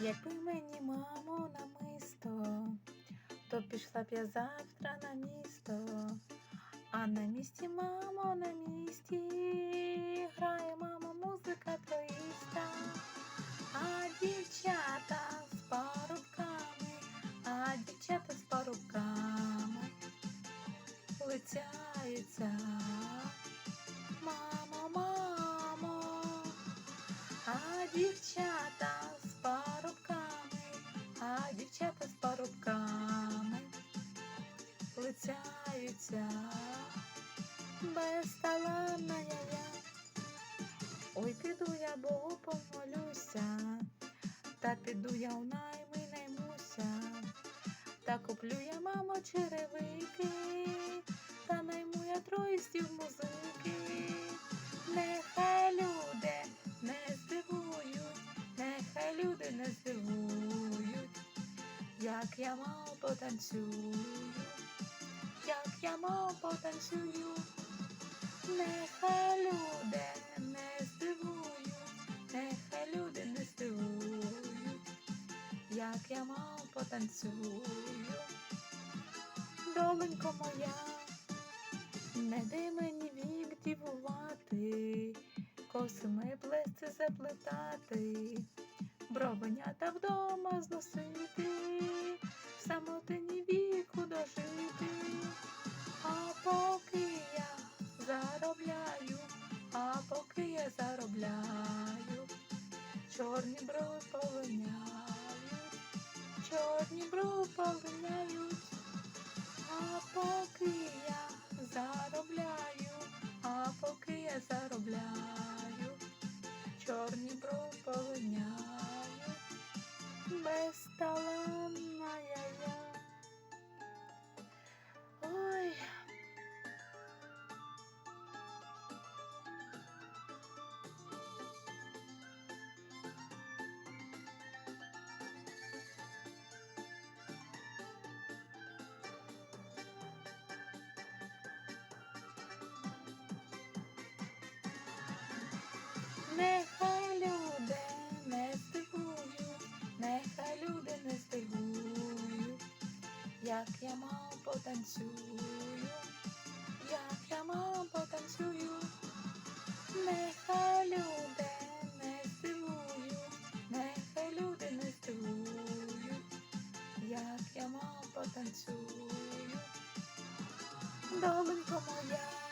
Якби мені мамо намисто, то пішла б я завтра на місто. А на місці, мамо, на місці грає мамо, музика твоїста, а дівчата з парубками, а дівчата з парубками лицяються. Мамо, мамо, а дівчата дівчата з парубками лицяються. Безталанна я я. Ой, піду я Богу помолюся, та піду я в найми наймуся, та куплю я, мамо, черевики, як я потанцюю, як я мав потанцюю, нехай люди не здивують, нехай люди не здивують, як я мав потанцюю, доленько моя. Не дай мені вік дівувати, косими плести заплетати, бровенята вдома зносити, самотині віку дожити, а поки я заробляю, а поки я заробляю, чорні брови полиняють, чорні брови полиняють. А поки я заробляю, а поки я заробляю, чорні брови полиняють, безталанна потанцюю, як я мам потанцюю, нехай люди не здивую, нехай люди не здивують, як я мало потанцюю, доленько моя.